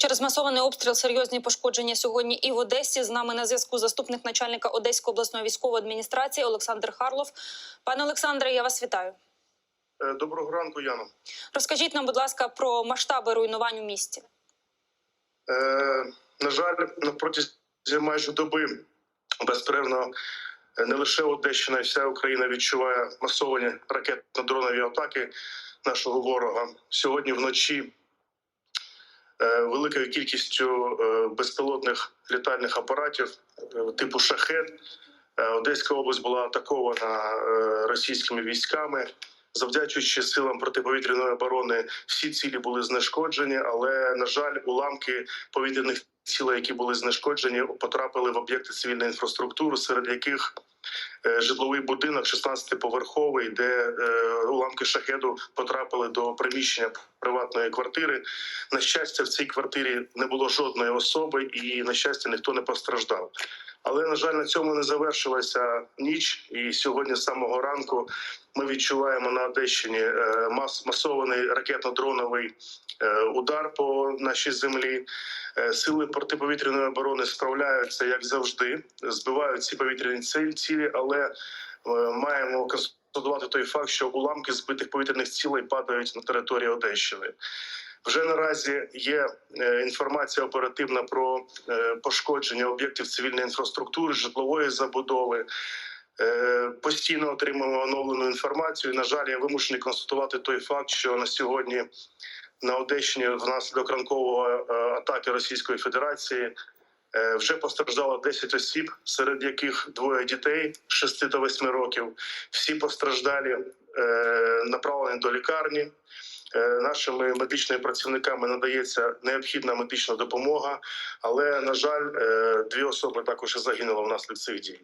Через масований обстріл серйозні пошкодження сьогодні і в Одесі. З нами на зв'язку заступник начальника Одеської обласної військової адміністрації Олександр Харлов. Пане Олександре, я вас вітаю. Е, Доброго ранку, Яно. Розкажіть нам, будь ласка, про масштаби руйнувань у місті. Е, на жаль, протязі майже доби безперервно не лише Одещина, і вся Україна відчуває масовані ракетно-дронові атаки нашого ворога. Сьогодні вночі великою кількістю е, безпілотних літальних апаратів е, типу шахет. Е, Одеська область була атакована е, російськими військами. Завдячуючи силам протиповітряної оборони, всі цілі були знешкоджені, але на жаль, уламки повітряних цілей, які були знешкоджені, потрапили в об'єкти цивільної інфраструктури, серед яких е, житловий будинок 16-поверховий, де е, уламки шахеду потрапили до приміщення приватної квартири. На щастя, в цій квартирі не було жодної особи, і на щастя, ніхто не постраждав. Але на жаль, на цьому не завершилася ніч. І сьогодні з самого ранку ми відчуваємо на Одещині е, мас масований ракетно-дроновий е, удар по нашій землі. Е, Сили протиповітряної оборони справляються як завжди, збивають ці повітряні цілі, але маємо констатувати той факт, що уламки збитих повітряних цілей падають на території Одещини. Вже наразі є е, інформація оперативна про е, пошкодження об'єктів цивільної інфраструктури, житлової забудови. Е, Постійно отримуємо оновлену інформацію. На жаль, я вимушений констатувати той факт, що на сьогодні на Одещині внаслідок ранкового е, атаки Російської Федерації вже постраждало 10 осіб, серед яких двоє дітей 6 та 8 років. Всі постраждалі е, направлені до лікарні. Е, Нашими медичними працівниками надається необхідна медична допомога, але на жаль, е, дві особи також загинули внаслідок цих дій.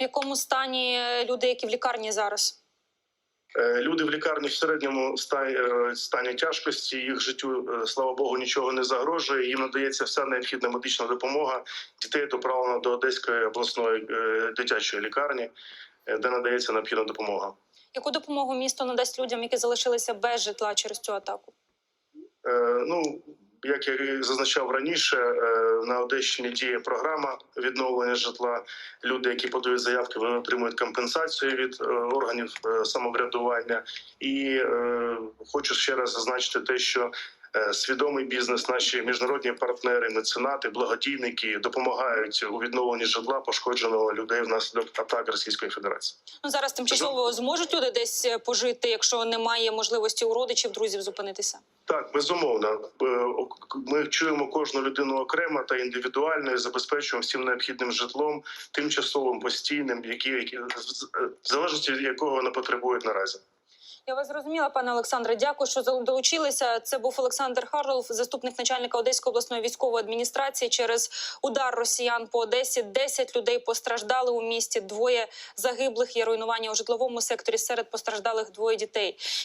В якому стані люди, які в лікарні зараз? Е, Люди в лікарні в середньому стані, е, тяжкості. Їх життю, е, слава Богу, нічого не загрожує. Їм надається вся необхідна медична допомога. Дітей доправлено до Одеської обласної дитячої лікарні, де надається необхідна допомога. Яку допомогу місто надасть людям, які залишилися без житла через цю атаку? Е, Ну, як я зазначав раніше, е, на Одещині діє програма відновлення житла. Люди, які подають заявки, вони отримують компенсацію від е, органів е, самоврядування. І хочу ще раз зазначити те, що свідомий бізнес, наші міжнародні партнери, меценати, благодійники допомагають у відновленні житла пошкодженого людей внаслідок атак Російської Федерації. Ну зараз тимчасово зможуть люди десь е, пожити, якщо немає можливості у родичів, друзів зупинитися. Так, безумовно. Е, Ми чуємо кожну людину окремо та індивідуально і забезпечуємо всім необхідним житлом, тимчасовим, постійним, які, які е, в залежності від якого вони потребують наразі. Я вас зрозуміла, пане Олександре. Дякую, що долучилися. Це був Олександр Харлов, заступник начальника Одеської обласної військової адміністрації. Через удар росіян по Одесі 10 людей постраждали у місті. Двоє загиблих є руйнування у житловому секторі. Серед постраждалих двоє дітей.